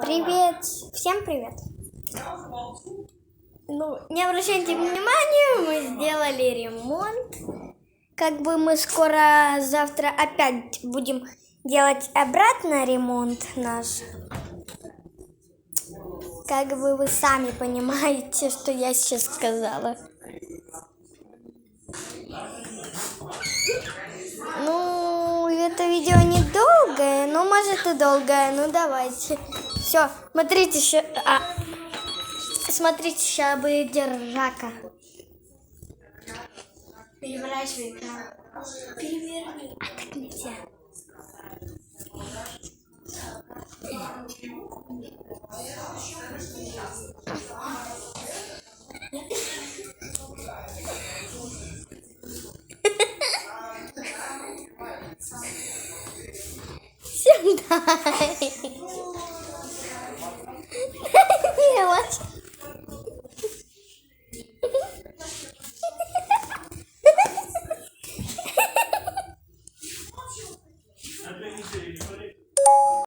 Привет! Всем привет! Ну, не обращайте внимания, мы сделали ремонт. Как бы мы скоро завтра опять будем делать обратно ремонт наш. Как бы вы сами понимаете, что я сейчас сказала. Ну, это видео недолгое, но может и долгое. Ну, давайте. Все, смотрите, ща... а, смотрите, сейчас будет держака. Переворачивай. Переверни. А так нельзя. Не,